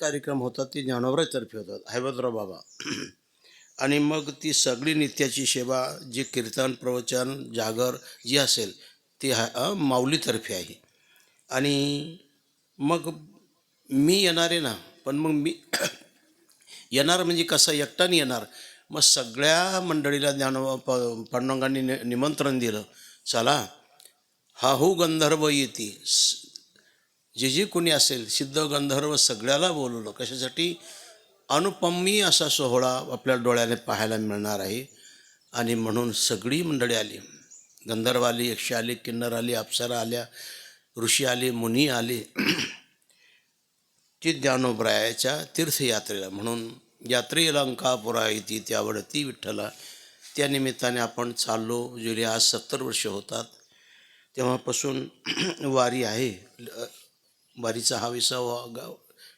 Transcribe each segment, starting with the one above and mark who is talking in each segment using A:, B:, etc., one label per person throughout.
A: कार्यक्रम होतात ते ज्ञानोबरातर्फे होतात हैबतराव बाबा. आणि मग ती सगळी नित्याची सेवा जी कीर्तन प्रवचन जागर जी असेल ती हा माऊलीतर्फे आहे. आणि मग मी येणार आहे ना पण मग मी येणार म्हणजे कसं एकट्याने येणार. मग सगळ्या मंडळीला ज्ञान प पांडुरंगांनी नि निमंत्रण दिलं चला हा हो गंधर्व येते स- जे जे कोणी असेल सिद्ध गंधर्व सगळ्याला बोलवलं कशासाठी? अनुपमी असा सोहळा आपल्या डोळ्याने पाहायला मिळणार आहे. आणि म्हणून सगळी मंडळी आली. गंधर्व आली यक्ष आली किन्नर आली अप्सरा आल्या ऋषी आले मुनी आले. ती ज्ञानोबरायाच्या तीर्थयात्रेला. म्हणून यात्रे लंकापुरा येते त्यावडती विठ्ठला. त्या निमित्ताने आपण चाललो जुले आज सत्तर वर्ष होतात. तेव्हापासून वारी आहे. बारीचा वारीचा हा विसावा गाव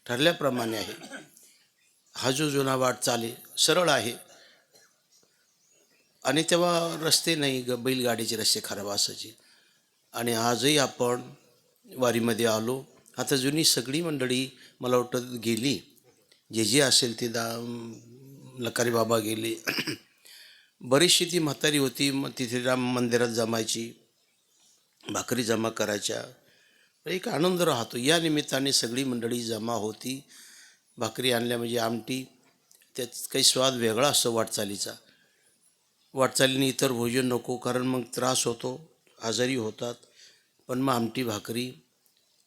A: ठरल्याप्रमाणे आहे. हा जो जुना वाट चाले सरळ आहे. आणि तेव्हा रस्ते नाही ग बैलगाडीचे रस्ते खराब असायचे. आणि आजही आपण वारीमध्ये आलो. आता जुनी सगळी मंडळी मला वाटतं गेली. जे जे असेल ते दा लकारी बाबा गेले. बरीचशी ती म्हातारी होती. मग तिथे राम मंदिरात जमायची. भाकरी जमा करायच्या. एक आनंद राहतो. या निमित्ताने सगळी मंडळी जमा होती. भाकरी आणल्या म्हणजे आमटी त्यात काही स्वाद वेगळा असतो वाटचालीचा. वाटचालीने इतर भोजन नको कारण मग त्रास होतो आजारी होतात. पण मग आमटी भाकरी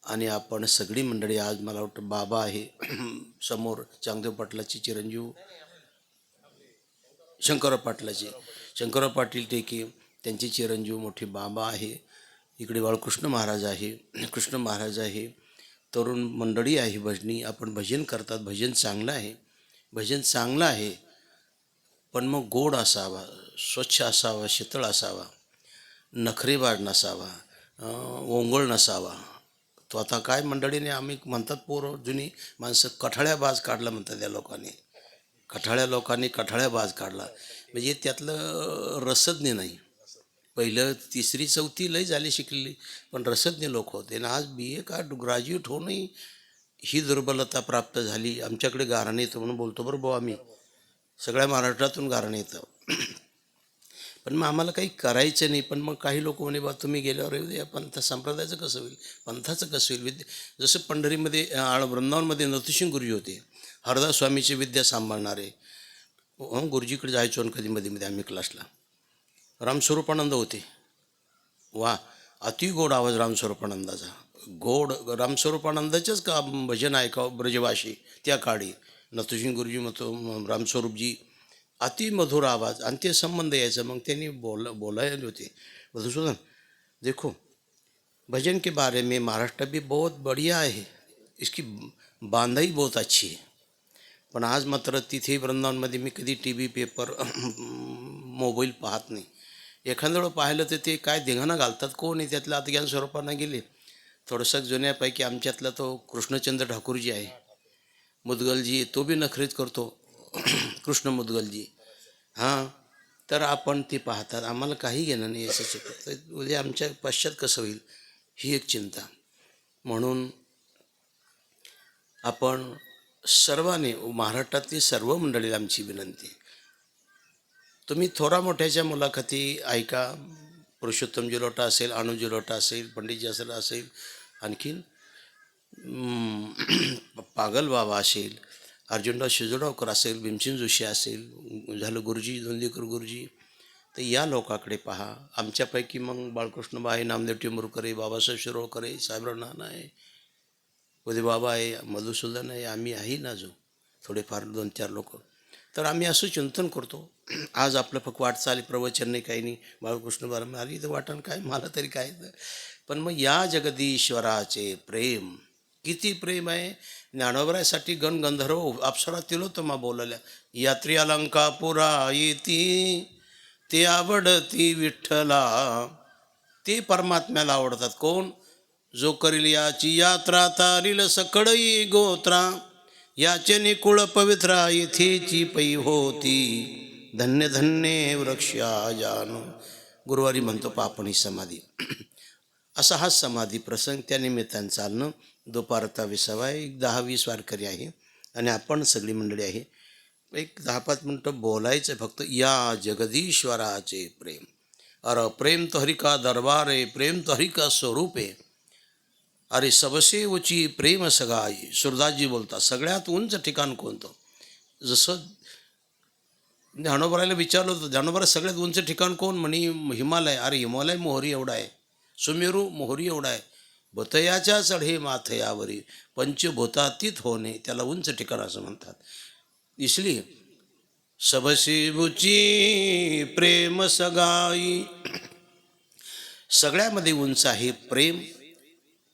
A: आणि आपण सगळी मंडळी आज मला वाटतं बाबा आहे समोर चांगदेव पाटलाची चिरंजीव शंकरराव पाटलाचे शंकरराव पाटील टेके त्यांचे चिरंजीव मोठे बाबा आहे. इकडे बाळकृष्ण महाराज आहे. कृष्ण महाराज आहे. तरुण मंडळी आहे भजनी. आपण भजन करतात. भजन चांगलं आहे. भजन चांगलं आहे. पण मग गोड असावा स्वच्छ असावा शीतळ असावा नखरेबाड नसावा ओंगळ नसावा. तो आता काय मंडळीने आम्ही म्हणतात पोरं जुनी माणसं कठाळ्याबाज काढला म्हणतात त्या लोकांनी. कठाळ्या लोकांनी कठाळ्याबाज काढला. म्हणजे त्यातलं रसज्ञ नाही. पहिलं तिसरी चौथी लय झाली शिकलेली. पण रसज्ञ लोक होते. आणि आज बी ए का ग्रॅज्युएट होऊनही ही दुर्बलता प्राप्त झाली. आमच्याकडे गारणं येतं म्हणून बोलतो बरं भाऊ आम्ही सगळ्या महाराष्ट्रातून गारणं येतं. पण मग आम्हाला काही करायचं नाही. पण मग काही लोक म्हणे बा तुम्ही गेल्यावर येऊ द्या पंथ संप्रदायाचं कसं होईल? पंथाचं कसं होईल? विद्या जसं पंढरीमध्ये आळ वृंदावनमध्ये नतुसिंग गुरुजी होते. हरदास स्वामीची विद्या सांभाळणारे. गुरुजीकडे जायचो आणि कधी मध्ये मध्ये आम्ही क्लासला रामस्वरूपानंद होते. वा अति गोड आवाज रामस्वरूपानंदाचा. गोड रामस्वरूपानंदाचेच का भजन ऐकावं ब्रजवाशी? त्या काळी नतुसिंग गुरुजी मतो रामस्वरूपजी अति मधुर आवाज आणि ते संबंध यायचा. मग त्यांनी बोल बोलायला होते. मधुसूदन देखो भजन के बारे में महाराष्ट्र भी बहुत बढ़िया आहे इसकी बांधाई बहुत अच्छी है. पण आज मात्र तिथे वृंदावनमध्ये मी कधी टी व्ही पेपर मोबाईल पाहत नाही. एखाद्या वेळं पाहिलं तर ते काय धिंगाणा घालतात कोण? आहे त्यातलं आता ज्ञान स्वरूपानं गेले. थोडंसं जुन्यापैकी आमच्यातला तो कृष्णचंद्र ठाकूरजी आहे. मुदगलजी तो बी नखरीत करतो. कृष्ण मुदगलजी. हां तर आपण ते पाहतात. आम्हाला काही घेणं नाही असं शिकत उद्या आमच्या पश्चात कसं होईल? ही एक चिंता. म्हणून आपण सर्वांनी महाराष्ट्रातली सर्व मंडळीला आमची विनंती तुम्ही थोरा मोठ्याच्या मुलाखती ऐका. पुरुषोत्तम जिलोटा असेल अणू जिलोटा असेल पंडितजी असेल असेल आणखीन पागल बाबा असेल अर्जुनराव शिजोडावकर असेल भीमसिंग जोशी असेल झालं गुरुजी दोंदेकर गुरुजी तर या लोकाकडे पहा. आमच्यापैकी मग बाळकृष्ण आहे नामदेव टिंबुरकर आहे बाबासाहेब शिरोळकर आहे साहेबराव नाना आहे उदय बाबा आहे मधुसूदन आहे आम्ही आहे ना जो थोडेफार दोन चार लोक. तर आम्ही असं चिंतन करतो. आज आपलं फक्त वाटचाल प्रवचन नाही काही नाही. बाळकृष्ण बारा आली तर वाटण काय? मला तरी काय तर पण मग या जगदीश्वराचे प्रेम किती प्रेम आहे. ज्ञानोबरासाठी गण गंधर्व अप्सरा तिलोत्तमा बोलल्या यात्री अलंकापुरा येती ते आवडती विठ्ठला. ते परमात्म्याला आवडतात. कोण? जो करील याची यात्रा तारील सकळई गोत्रा. याचे निकुळ पवित्रा इथेची पै होती. धन्य धन्य वृक्षा जानो. गुरुवारी म्हणतो पापणी समाधी. असा हा समाधी प्रसंग त्या निमित्तानं चालणं दुपारता विसावा आहे एक दहा वीस वारकरी आहे आणि आपण सगळी मंडळी आहे. एक दहा पाच मिनटं बोलायचं फक्त या जगदीश्वराचे प्रेम. अर प्रेम तो हरिका दरबार आहे प्रेम तो हरिका स्वरूप. आहे अरे सबसे उची प्रेम सगाई सुरदासजी बोलतात सगळ्यात उंच ठिकाण कोणतं? जसं ज्ञानोबराला विचारलं होतं ज्ञानोबरा सगळ्यात उंच ठिकाण कोण? म्हणे हिमालय. अरे हिमालय मोहरी एवढा आहे. सुमेरू मोहरी एवढा आहे. भतयाच्या चढे माथयावरी पंचभूतातीत होणे त्याला उंच ठिकाण असं म्हणतात. इसली सबसे प्रेम सगाई सगळ्यामध्ये उंच आहे प्रेम.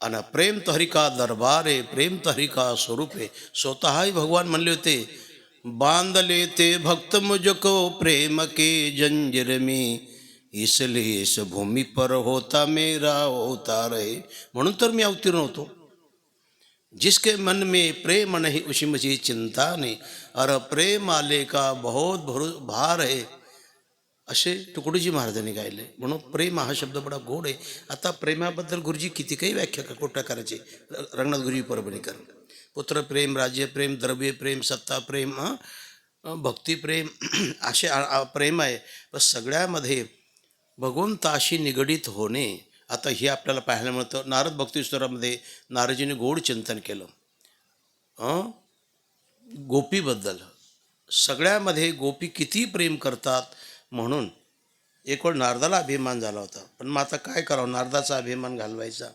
A: आणि प्रेम तो हरि का दरबार आहे प्रेम तो हरि का स्वरूप। आहे स्वतःही भगवान म्हणले होते बांध लेते भक्त मुझको प्रेम के जंजीर में। इसलिए इस भूमि पर होता मेरा होता रहे म्हणून तर मी अवतीर्ण होतो। जिसके मन में प्रेम नहीं उसी मुझे चिंता नहीं। और प्रेम आले का बहुत भरो भार है। असे तुकडोजी महाराजांनी गायले. म्हणून प्रेम हा शब्द बडा गोड आहे. आता प्रेमाबद्दल गुरुजी किती काही व्याख्या का कोट्या करायचे? रंगनाथ गुरुजी परभणीकर पुत्र प्रेम राज्य प्रेम द्रव्य प्रेम सत्ता प्रेम भक्तिप्रेम असे प्रेम आहे. पण सगळ्यामध्ये भगवंताशी निगडीत होणे आता हे आपल्याला पाहायला मिळतं. नारद भक्तीश्वरामध्ये नारजीने गोड चिंतन केलं. गोपीबद्दल. सगळ्यामध्ये गोपी किती प्रेम करतात? म्हणून एक वेळ नारदाला अभिमान झाला होता. पण मग आता काय करावं? नारदाचा अभिमान घालवायचा.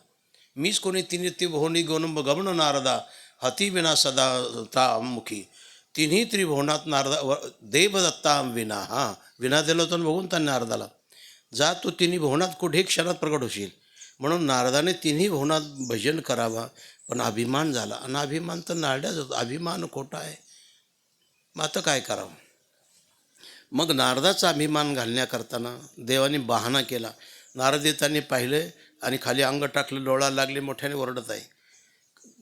A: मीच कोणी तिने त्रिभुवनी गोन गौनंब गमन नारदा? हती विना सदा तामुखी. तिन्ही त्रिभुवनात नारदा व देवदत्ता विना. हां विना दिलं होतं बघून त्या नारदाला. जा तू तिन्ही भुवनात कुठे क्षणात प्रकट होशील. म्हणून नारदाने तिन्ही भुवनात भजन करावा. पण अभिमान झाला. आणि अभिमान तर नारड्याच होतो. अभिमान खोटा आहे. मग आता काय करावं? मग नारदाचा अभिमान घालण्याकरताना देवाने बहाणा केला. नारद येताना पाहिलं आणि खाली अंग टाकलं डोळा लागले मोठ्याने ओरडत आहे.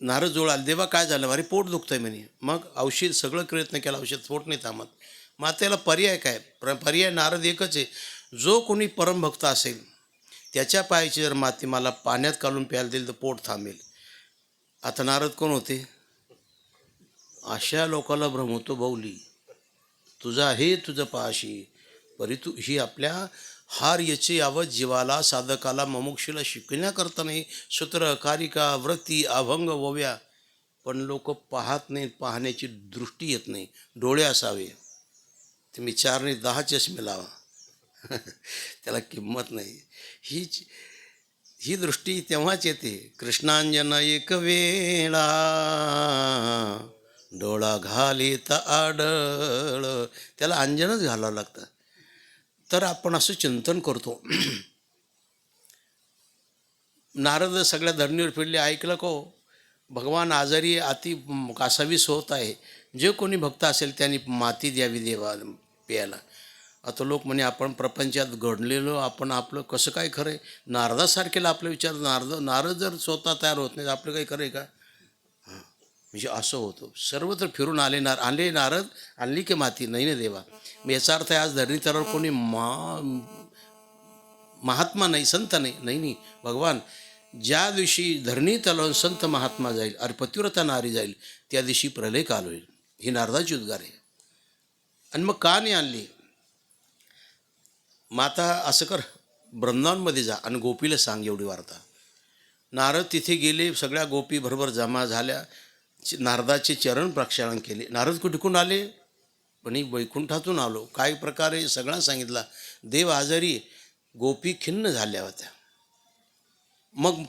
A: नारद जोळ देवा काय झालं? अरे पोट दुखतंय म्हणे. मग औषध सगळं प्रयत्न केला औषध पोट नाही थांबत. मग त्याला पर्याय काय? प्र पर्याय नारद एकच आहे. जो कोणी परमभक्त असेल त्याच्या पायाची जर माती मला पाण्यात काढून प्यायला देईल तर पोट थांबेल. आता नारद कोण होते? अशा लोकाला भ्रम होतो बाऊली तुझा हे तुझं पाशी. परितु ही आपल्या हार याची यावत जीवाला साधकाला ममुक्षीला शिकण्याकरता नाही. सूत्र कारिका व्रती अभंग वव्या पण लोक पाहत नाहीत पाहण्याची दृष्टी येत नाही. डोळे असावे. तुम्ही चार नाही दहा चष्मे लावा. त्याला किंमत नाही. हीच ही दृष्टी तेव्हाच येते. कृष्णांजन एक वेळा. डोळा घालीत आडळ. त्याला अंजनच घालावं लागतं. तर आपण असं चिंतन करतो. नारद सगळ्या धरणीवर फिरले ऐकलं को? भगवान आजारी अति कासावीस होत आहे. जे कोणी भक्त असेल त्यांनी माती द्यावी देवा प्यायला. आता लोक म्हणे आपण प्रपंचात घडलेलो आपण आपलं कसं काय खरं आहे? नारदासारखेला आपलं विचार नारद नारद जर स्वतः तयार होत नाही तर आपलं काही खरं आहे का? म्हणजे असं होतं. सर्वत्र फिरून आले नार आले नारद आणली की माती नाही ना देवा? मग याचा अर्थ आहे आज धरणीतरावर कोणी मा महात्मा नाही संत नाही नाही नाही. भगवान ज्या दिवशी धरणी तलावून संत महात्मा जाईल अरे पतिव्रता नारी जाईल त्या दिवशी प्रलय काल होईल. ही नारदाची उद्गार आहे. आणि मग का नाही आणली. माता असं कर वृंदावनमध्ये जा आणि गोपीला सांग एवढी वार्ता. नारद तिथे गेले सगळ्या गोपी बरोबर जमा झाल्या. नारदाचे चरण प्रक्षालन केले. नारद कुठून आले? पण वैकुंठातून आलो. काय प्रकारे सगळा सांगितला. देव आजारी गोपी खिन्न झाल्या होत्या. मग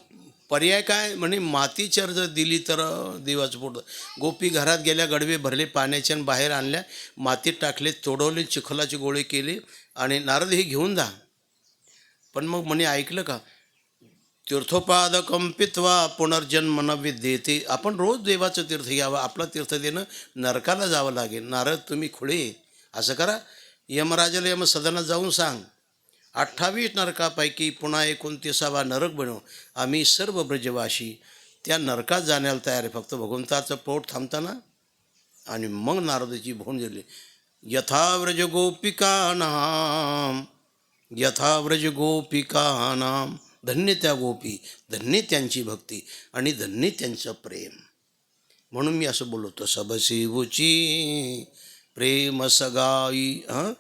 A: पर्याय काय? म्हणे माती जर दिली तर देवाचं पोट. गोपी घरात गेल्या गडवे भरले पाण्याच्या आणि बाहेर आणल्या मातीत टाकले तोडवले चिखलाचे गोळे केले आणि नारद हे घेऊन जा. पण मग म्हणे ऐकलं का? तीर्थोपाद कंपित्वा पुनर्जन्म न विद्येते. आपण रोज देवाचं तीर्थ घ्यावं आपलं तीर्थ देणं नरकाला जावं लागेल. नारद तुम्ही खुळे. असं करा. यमराजाला यम सदनात जाऊन सांग. अठ्ठावीस नरकापैकी पुन्हा एकोणतीसावा नरक बनव. आम्ही सर्व ब्रजवासी त्या नरकात जाण्याला तयार आहे. फक्त भगवंताचं पोट थांबताना आणि मग नारदाची भोन गेली यथाव्रज गोपिकानाम यथाव्रज गोपिकानाम धन्य त्या गोपी धन्य त्यांची भक्ती आणि धन्य त्यांचं प्रेम. म्हणून मी असं बोलवतो सबसेवची प्रेम सगाई. हां?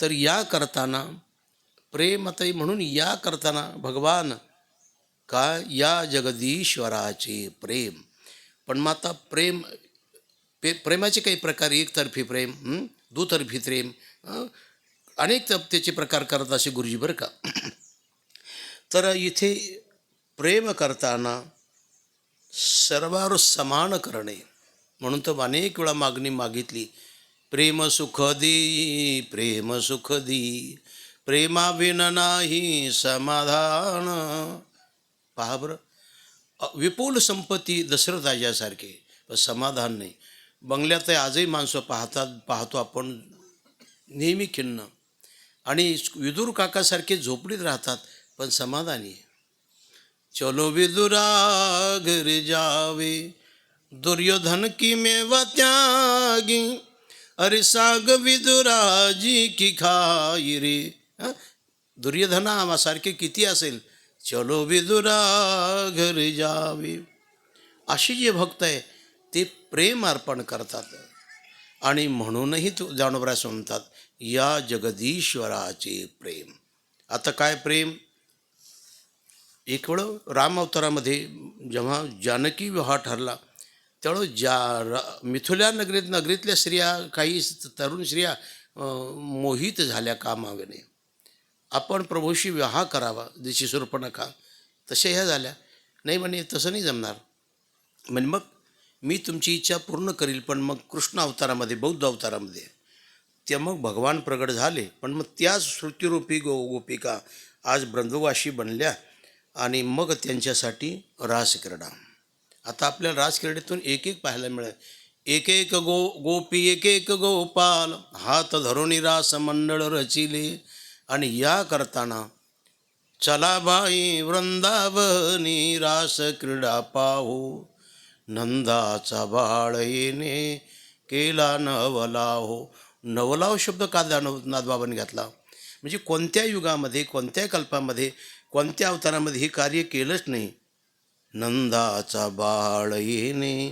A: तर या करताना प्रेम आता म्हणून या करताना भगवान का या जगदीश्वराचे प्रेम? पण मग आता प्रेम पे प्रेमाचे काही प्रकार एकतर्फी प्रेम दुतर्फी प्रेम अनेक त- त्याचे प्रकार करत असे गुरुजी बरं का? तर इथे प्रेम करताना सर्वावर समान करणे. म्हणून तर अनेक वेळा मागणी मागितली. प्रेम सुख दी प्रेम सुख दी. प्रेमाविन नाही समाधान. पहा बरं. विपुल संपत्ती दशरथाजासारखे पण समाधान नाही. बंगल्यात आजही माणसं पाहतात पाहतो आपण. नेहमी खिन्न. आणि विदूर काकासारखे झोपडीत राहतात. पण समाधानी आहे. चलो विदुरा घर जावे दुर्योधन की मेवा त्यागी. अरे साग विदुरा जी की खाई रे. दुर्योधना सारखे किती असेल? चलो विदुरा घर जावे. अशी जे भक्त आहे ते प्रेम अर्पण करतात. आणि म्हणूनही तू जानोबरास म्हणतात या जगदीश्वराचे प्रेम. आता काय प्रेम? एक वेळ राम अवतारामध्ये जेव्हा जानकी विवाह ठरला त्यावेळं ज्या रा मिथुल्या नगरीत नगरीतल्या स्त्रिया काही तरुण स्त्रिया मोहित झाल्या कामावेने आपण प्रभूशी विवाह करावा जशी सुरपणखा तशा ह्या झाल्या. नाही म्हणे तसं नाही जमणार. म्हणजे मग मी तुमची इच्छा पूर्ण करील पण मग कृष्ण अवतारामध्ये बौद्ध अवतारामध्ये. ते मग भगवान प्रगट झाले. पण मग त्याच श्रुतिरूपी गो गोपिका आज ब्रंदवाशी बनल्या. आणि मग त्यांच्यासाठी रासक्रीडा आता आपल्याला रासक्रीडेतून एक एक पाहायला मिळेल. एक एक गो गोपी एक एक गोपाल हात धरोणी रास मंडळ रचिले. आणि या करताना चला बाई वृंदावनी रास क्रीडा पाहू. नंदाचा बाळ येणे केला नवलाहो. नवलाव शब्द का दानव नाथबाबांनी घातला? म्हणजे कोणत्या युगामध्ये कोणत्या कल्पामध्ये कोणत्या अवतारामध्ये हे कार्य केलंच नाही. नंदाचा बाळ येणे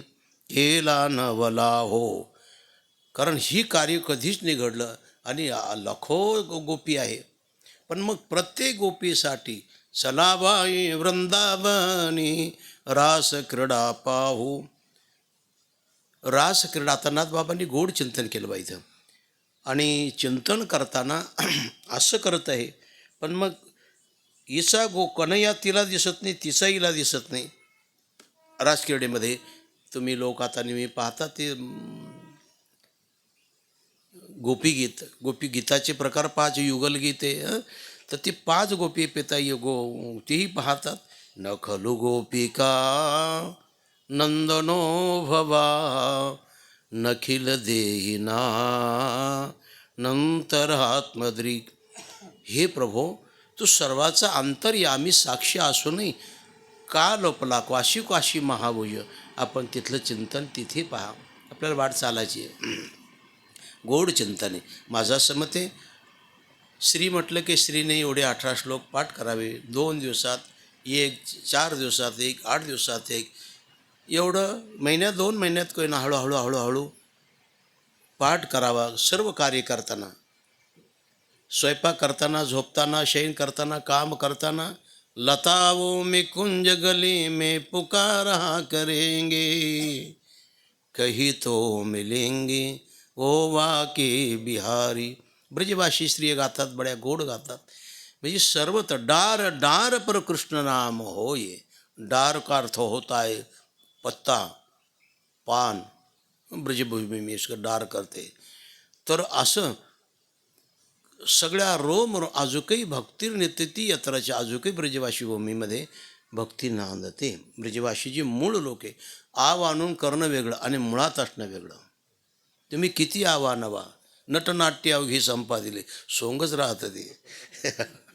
A: केला नवला हो. कारण ही कार्य कधीच नाही घडलं आणि लखो लाखो गोपी आहे. पण मग प्रत्येक गोपीसाठी सलाबाई वृंदावनी रास क्रीडा पाहू. रास क्रीडा आता बाबांनी गोड चिंतन केलं पाहिजे. आणि चिंतन करताना असं करत आहे. पण मग हिचा गो कन्हैया तिला दिसत नाही तिचा हिला दिसत नाही. राजकिरडेमध्ये तुम्ही लोक आता नेहमी पाहता ते गोपीगीत गोपीगीताचे प्रकार पाच युगलगीते तर ती पाच गोपी पिता गो तीही पाहतात. न खलु गोपिका नंदनो भवा नखिल देहिना नंतर आत्मद्रिक हे प्रभो तू सर्वाचा अंतर्यामी साक्षी असूनही का लोपला क्वाशी क्वाशी महाभुज. आपण तिथलं चिंतन तिथे पहा. आपल्याला वाट चालायची आहे. गोड चिंतन आहे. माझं असं आहे श्री म्हटलं की श्रीने एवढे अठरा श्लोक पाठ करावे. दोन दिवसात एक चार दिवसात एक आठ दिवसात एक एवढं महिन्यात दोन महिन्यात काही हळूहळू हळूहळू पाठ करावा सर्व कार्य करताना. स्वयंपाक करताना झोपताना शयन करताना काम करताना लताओ में कुंज गली में पुकारा करेंगे कही तो मिलेंगे ओ वाके बिहारी. ब्रजभाषी स्त्रिय गातात बड्या गोड गातात. म्हणजे सर्वत्र डार डार पर कृष्ण नाम होय. डार का अर्थ होता है पत्ता पान ब्रजभूमी मी डार करते। तर असं सगळ्या रोम रो- अजूकही भक्ती नेते यत्राच्या अजूकही ब्रजवाशी भूमीमध्ये भक्ती नांदते। ब्रजवाशी जी मूळ लोक आहे आव आणून करणं वेगळं आणि मुळात असणं वेगळं। तुम्ही किती आवा नवा नटनाट्य अवघी संपादिले सोंगच राहतं ते।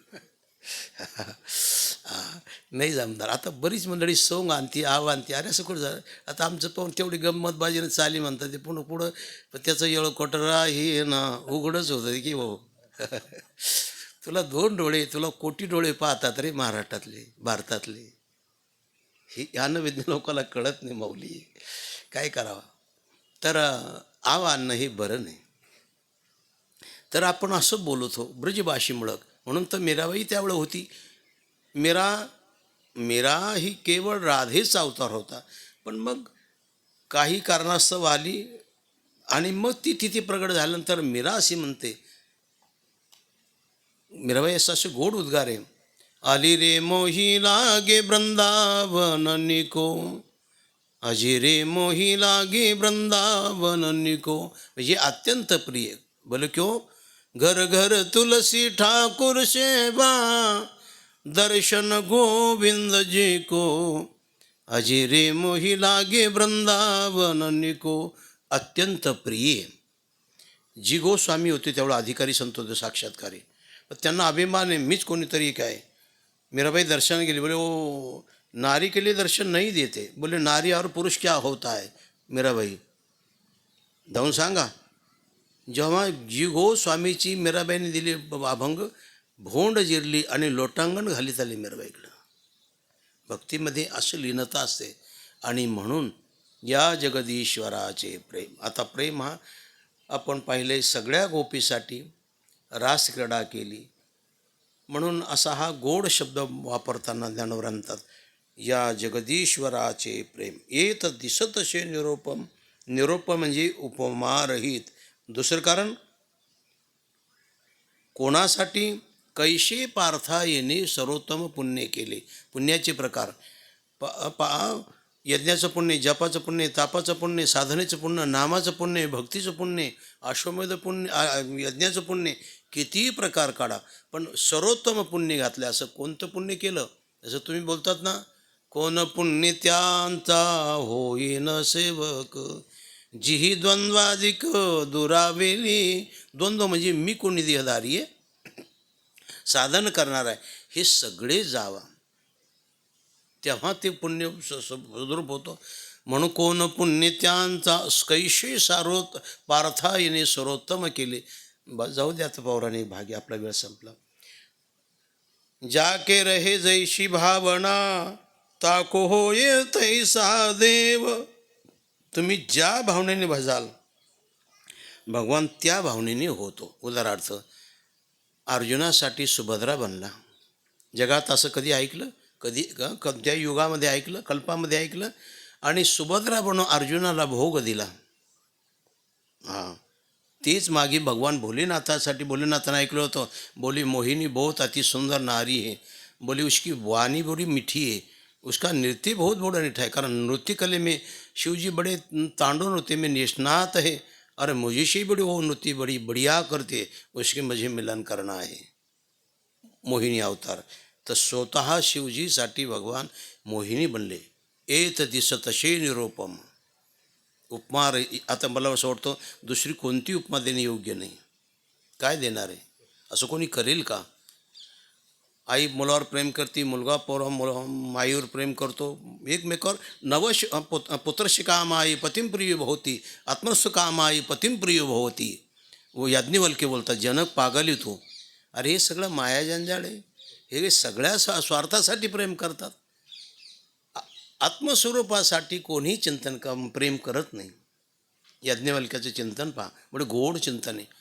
A: नाही जमणार. आता बरीच मंडळी सोंग आणते आव आणते अरे असं कुठं झालं? आता आमचं पाहून तेवढी गंमत बाजीनं चाली म्हणतात ते पुढं पुढं पण त्याचं येळ कोटरा हे ना उघडच होतं की हो. तुला दोन डोळे तुला कोटी डोळे पाहतात रे महाराष्ट्रातले भारतातले. हे यानं विज्ञान लोकांना कळत नाही माऊली. काय करावं? तर आव आणणं हे बरं नाही. तर आपण असं बोलत हो ब्रजभाषीमुळं. म्हणून तर मीराबाई त्यावेळं होती. मीरा मीरा ही केवळ राधेचा अवतार होता. पण मग काही कारणास्तव आली आणि मग ती तिथे प्रगट झाल्यानंतर मीरा अशी म्हणते मीराबाई असं असे गोड उद्गार आहे. आली रे मोही लागे वृंदावन निको अजी रे मोही लागे वृंदावन निको. म्हणजे अत्यंत प्रिय. बोल क्यों? घर घर तुलसी ठाकुर सेवा दर्शन गोविंद जी को। अजिरे मोही लागे वृंदावन निको अत्यंत प्रिय। जी गोस्वामी होते तेवढा अधिकारी संत होते साक्षात्कारी। त्यांना अभिमान आहे मीच कोणीतरी काय मीराबाई दर्शन गेली बोले ओ नारी के लिए दर्शन नहीं देते. बोले नारी और पुरुष क्या होता है मीराबाई? जाऊन सांगा. जेव्हा जी गोस्वामीची मीराबाईने दिली अभंग भोंड जिरली आणि लोटांगण घालीत आली मीराबाईकडं. भक्तीमध्ये असं लीनता असते आणि म्हणून या जगदीश्वराचे प्रेम. आता प्रेम हा आपण पाहिले सगळ्या गोपीसाठी रासक्रीडा केली. म्हणून असा हा गोड शब्द वापरताना ज्ञानवरांतात या जगदीश्वराचे प्रेम. येत दिसतसे निरोपम. निरोप म्हणजे उपमारहित. दुसरं कारण कोणासाठी कैशे पार्था येणे सर्वोत्तम पुण्य केले? पुण्याचे प्रकार. प पा यज्ञाचं पुण्य जपाचं पुण्य तापाचं पुण्य साधनेचं पुण्य नामाचं पुण्य भक्तीचं पुण्य अश्वमेध पुण्य यज्ञाचं पुण्य कितीही प्रकार काढा पण सर्वोत्तम पुण्य घातलं असं कोणतं पुण्य केलं? जसं तुम्ही बोलतात ना कोण पुण्य त्यांचा होईन सेवक जिही द्वंद्वाधिक दुरावेली. द्वंद्व म्हणजे मी कोणी देहदारी आहे? साधन करणार आहे. हे सगळे जावा. तेव्हा ते पुण्य स- स- होतं. म्हणून कोण पुण्य त्यांचा? कैशे सारोत? पार्थायने सर्वोत्तम केले. जाऊ द्या आता पौराणिक भागी आपला वेळ संपला. जाके रहे जैशी भावना. ताको होय तैसा देव. तुम्ही ज्या भावनेने भजाल भगवान त्या भावनेने होतो. उदाहरणार्थ अर्जुनासाठी सुभद्रा बनला. जगात असं कधी ऐकलं? कधी क- कोणत्या युगामध्ये ऐकलं? कल्पामध्ये ऐकलं? आणि सुभद्रा बनून अर्जुनाला भोग दिला. हां. तीच मागे भगवान भोलेनाथासाठी भोलेनाथानं ऐकलं होतं. बोली मोहिनी बहुत अति सुंदर नारी आहे बोली उसकी वाणी बोली मिठी आहे उसका नृत्य बहुत बड़ा मीठा है, कारण नृत्य कले में शिव जी बड़े तांडव नृत्य में निष्णात है अरे मुझे से बड़ी वो नृत्य बड़ी बढ़िया करते, उसके मुझे मिलन करना है। मोहिनी अवतार तर स्वतः शिवजीसाठी भगवान मोहिनी बनले। एत दिसतशे निरोपम उपमा आता मला असं वाटतं दुसरी कोणती उपमा देणे योग्य नाही। काय देणार आहे? असं कोणी करेल का? आई मुलावर प्रेम करते मुलगा पोर मुला माईवर प्रेम करतो. एकमेकावर नवश पुत पुत्रशिकामाई काम आई पतिम प्रिय भवती आत्मस्व काम आई पतिम प्रिय भवती. व याज्ञवल्के बोलतात जनक पागली तू. अरे हे सगळं मायाजंजाळ आहे. हे सगळ्या स्वार्थासाठी प्रेम करतात. आ- आत्मस्वरूपासाठी कोणीही चिंतन का प्रेम करत नाही. याज्ञवल्क्याचं चिंतन पहा. म्हणजे गोड चिंतन आहे.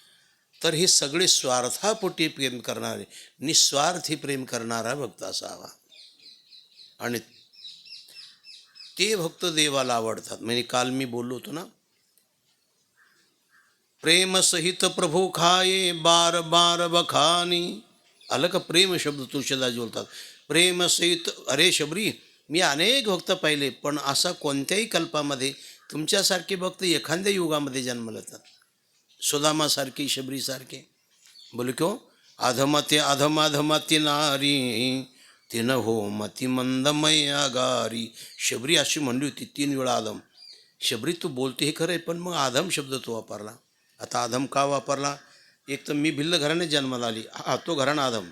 A: तर हे सगळे स्वार्थापोटी प्रेम करणारे निस्वार्थी प्रेम करणारा भक्त असावा. आणि ते भक्त देवाला आवडतात. म्हणजे काल मी बोललो होतो ना प्रेमसहित प्रभू खाये बार बार बखानी. आलं का? प्रेम शब्द तुळशीदास बोलतात. प्रेमसहित अरे शबरी मी अनेक भक्त पाहिले पण असा कोणत्याही कल्पामध्ये तुमच्यासारखे भक्त एखाद्या युगामध्ये जन्मले येतात सुदामासारखी शबरीसारखे. बोलू क्यों? अधमते अधमाधमती नारी तिनं हो मती मंदमय आगारी. शबरी अशी म्हणली होती तीन वेळा आदम शबरी तू बोलते हे खरं आहे पण मग आधम शब्द तो वापरला. आता आधम का वापरला? एक तर मी भिल्ल घराने जन्माला आली. हा तो घराणा आदम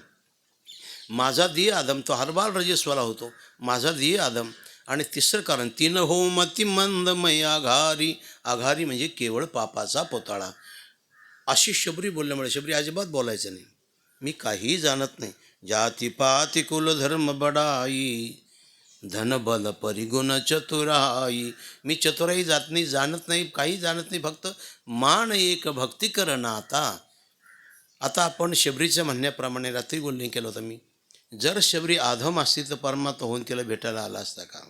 A: माझा दी आदम तो हरबाल रजस्वाला होतो. माझा दी आदम आणि तिसरं कारण तिनं हो मती मंदमय आघारी. आघारी म्हणजे केवळ पापाचा पोताळा. अशी शबरी बोलल्यामुळे शबरी अजिबात बोलायचं नाही. मी काहीही जाणत नाही. जाती पाती धर्म बडाई धनबल परिगुण चतुराई. मी चतुराई जात नाही जाणत नाही काही जाणत नाही. फक्त मान एक भक्ती करण आता आता आपण शबरीच्या म्हणण्याप्रमाणे रात्री बोलणे केलं होतं मी. जर शबरी आधम असती तर परमात्मा होऊन तिला भेटायला आला असता का?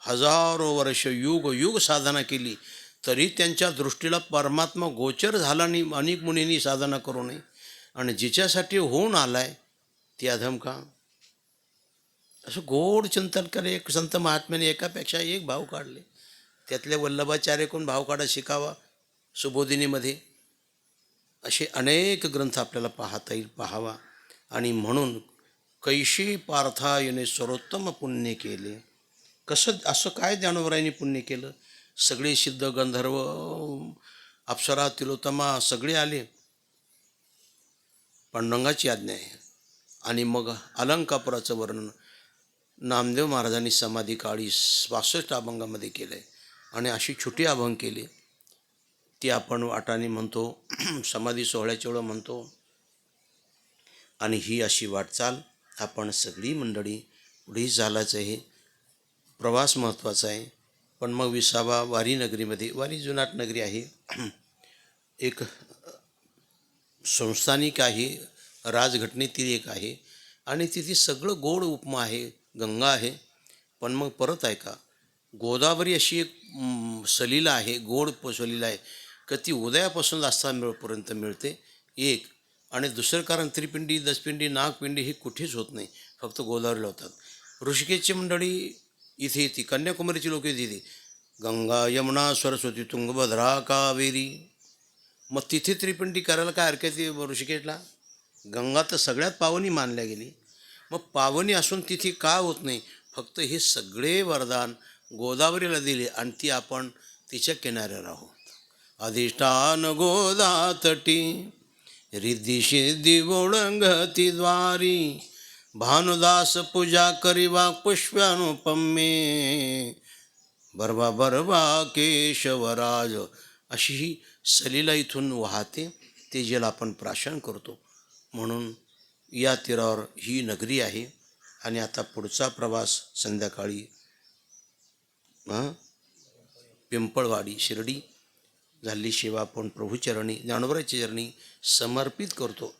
A: हजारो वर्ष युग युग साधना केली. तरी त्यांच्या दृष्टीला परमात्मा गोचर झाला नाही अनेक मुनींनी साधना करू नये. आणि जिच्यासाठी होऊन आलाय ती अधम का? असं गोड चिंतन करे. एक संत महात्म्याने एकापेक्षा एक भाव काढले. त्यातले वल्लभाचार्य कोण भाव काढा शिकावा सुबोधिनीमध्ये. असे अनेक ग्रंथ आपल्याला पाहता येईल पाहावा. आणि म्हणून कैशी पार्थायने सर्वोत्तम पुण्य केले. कसं असं काय ज्ञानोबरायांनी पुण्य केलं? सगळे सिद्ध गंधर्व अप्सरा तिलोत्तमा सगळे आले. पांडुरंगाची आज्ञा आहे. आणि मग अलंकापुराचं वर्णन नामदेव महाराजांनी समाधी काळी बासष्ट अभंगामध्ये केलं आहे आणि अशी छोटी अभंग केली. ती आपण वाटाने म्हणतो समाधी सोहळ्याच्या वेळं म्हणतो. आणि ही अशी वाटचाल आपण सगळी मंडळी पुढे झालाच आहे. प्रवास महत्त्वाचा आहे. पण मग विसावा वारी नगरीमध्ये. वारी जुनाट नगरी आहे. एक संस्थानिक आहे राजघटनेतील एक आहे आणि तिथे सगळं गोड उपमा आहे गंगा आहे. पण मग परत ऐका गोदावरी अशी एक सलीला आहे गोड सलीला आहे. का ती उदयापासून अस्ता मिळपर्यंत मिळते? एक. आणि दुसरं कारण त्रिपिंडी दसपिंडी नागपिंडी ही कुठेच होत नाही. फक्त गोदावरीला होतात. ऋषिकेशची मंडळी इथे ती कन्याकुमारीची लोक येते. गंगा यमुना सरस्वती तुंगभद्रा कावेरी. मग तिथे त्रिपिंडी करायला काय हरकत आहे ऋषिकेशला? गंगा तर सगळ्यात पावनी मानल्या गेली. मग पावनी असून तिथे का होत नाही? फक्त हे सगळे वरदान गोदावरीला दिले आणि ती आपण तिच्या किनाऱ्यावर आहोत. अधिष्ठान गोदा तटी रिद्धी सिद्धी ओळंगती द्वारी. भानुदास पूजा करिवा पुष्पानुपम्ये बरबा बरबा केशवराज अशी ही सलीला इथून वाहते ते जेला आपण प्राशन करतो. म्हणून या तीरावर ही नगरी आहे आणि आता पुढचा प्रवास संध्याकाळी पिंपळवाडी शिर्डी झाली सेवा आपण प्रभूचरणी ज्ञानोबराच्या चरणी समर्पित करतो.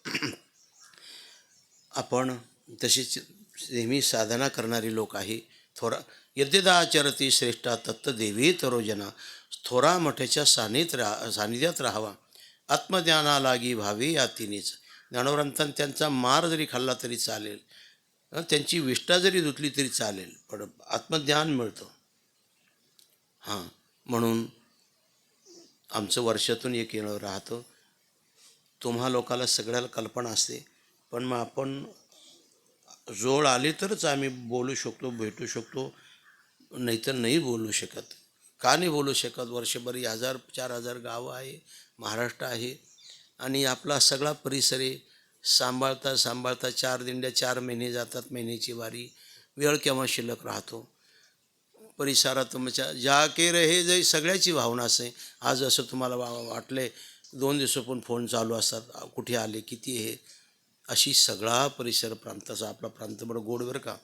A: आपण तशीच नेहमी साधना करणारी लोक आहे. थोरा यद्यदाचरती श्रेष्ठा तत्तदेवी तरोजना थोरा मठेच्या सानित राहा सानिध्यात राहावा. आत्मज्ञानालागी व्हावी या तिनेच ज्ञानोवरांतांनी त्यांचा मार जरी खाल्ला तरी चालेल. त्यांची विष्ठा जरी धुतली तरी चालेल पण आत्मज्ञान मिळतं. हां म्हणून आमचं वर्षातून एक येणं राहतं. तुम्हा लोकाला सगळ्याला कल्पना असते पण मग आपण जोड आली तरच आम्ही बोलू शकतो भेटू शकतो. नाहीतर नाही बोलू शकत. का नाही बोलू शकत? वर्षभर ही हजार चार हजार गावं आहे महाराष्ट्र आहे. आणि आपला सगळा परिसर आहे. सांभाळता सांभाळता चार दिंड्या चार महिने जातात महिन्याची वारी. वेळ केव्हा शिल्लक राहतो? परिसरात तुमच्या म्हणजे ज्या के हे जे सगळ्याची भावना असे. आज असं तुम्हाला वा वाटले दोन दिवसापून फोन चालू असतात. कुठे आले? किती हे? अशी सगळा परिसर प्रांताचा आपला प्रांत बरं गोड बरं का?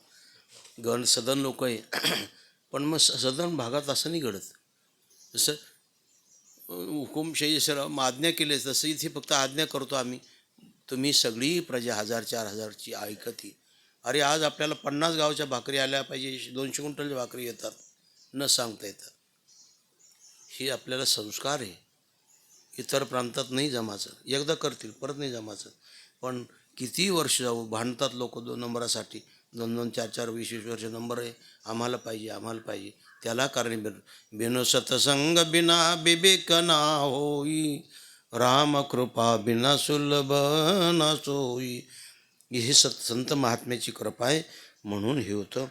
A: गण सदन लोक आहे. पण मग स- सदन भागात असं नाही घडत. जसं हुकुमशाही सर आज्ञा केली तसं इथे फक्त आज्ञा करतो आम्ही. तुम्ही सगळी प्रजा हजार चार हजारची ऐकती अरे आज आपल्याला पन्नास गावच्या भाकरी आल्या पाहिजे दोनशे क्विंटलच्या भाकरी येतात. न सांगता येतात ही आपल्याला संस्कार आहे. इतर प्रांतात नाही जमाचं एकदा करतील परत नाही जमाचं पण किती वर्ष जाऊ भांडतात लोक दोन नंबरासाठी? दोन दोन चार चार वीस वीस वर्ष नंबर आहे. आम्हाला पाहिजे आम्हाला पाहिजे. त्याला कारण बिन बिनु सतसंग बिना बिबेक ना होई. राम कृपा बिना सुलभ ना सोई. हे सत संत महात्म्याची कृपा आहे. म्हणून हे होतं.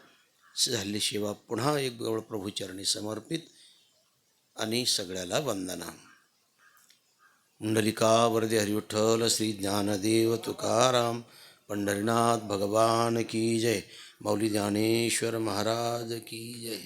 A: झाली सेवा. पुन्हा एक जवळ प्रभूचरणी समर्पित. आणि सगळ्याला वंदना. पुंडलिका वरदे हरिविठ्ठल श्री ज्ञानदेव तुकाराम पंढरीनाथ भगवान की जय मौली ज्ञानेश्वर महाराज की जय।